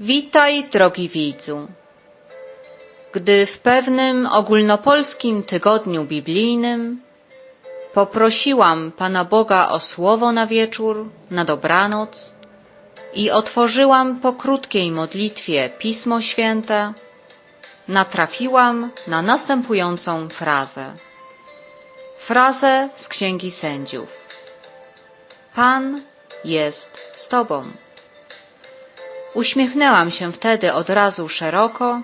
Witaj, drogi widzu. Gdy w pewnym ogólnopolskim tygodniu biblijnym poprosiłam Pana Boga o słowo na wieczór, na dobranoc i otworzyłam po krótkiej modlitwie Pismo Święte, natrafiłam na następującą frazę. Frazę z Księgi Sędziów. Pan jest z Tobą. Uśmiechnęłam się wtedy od razu szeroko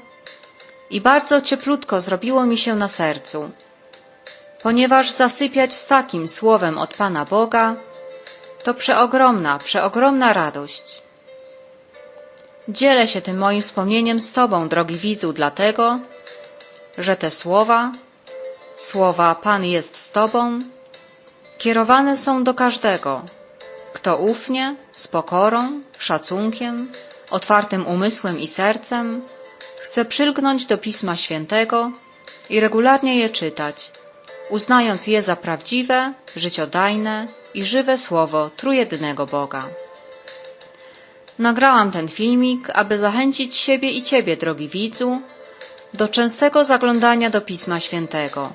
i bardzo cieplutko zrobiło mi się na sercu, ponieważ zasypiać z takim słowem od Pana Boga to przeogromna, przeogromna radość. Dzielę się tym moim wspomnieniem z Tobą, drogi widzu, dlatego, że te słowa, słowa Pan jest z Tobą, kierowane są do każdego, kto ufnie, z pokorą, szacunkiem, otwartym umysłem i sercem chce przylgnąć do Pisma Świętego i regularnie je czytać, uznając je za prawdziwe, życiodajne i żywe słowo trójjedynego Boga. Nagrałam ten filmik, aby zachęcić siebie i Ciebie, drogi widzu, do częstego zaglądania do Pisma Świętego.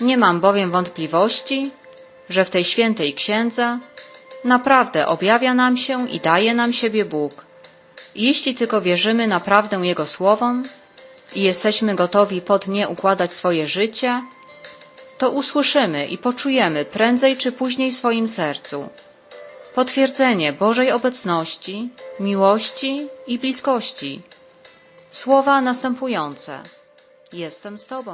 Nie mam bowiem wątpliwości, że w tej świętej księdze naprawdę objawia nam się i daje nam siebie Bóg. Jeśli tylko wierzymy naprawdę Jego słowom i jesteśmy gotowi pod nie układać swoje życie, to usłyszymy i poczujemy prędzej czy później w swoim sercu potwierdzenie Bożej obecności, miłości i bliskości. Słowa następujące. Jestem z Tobą.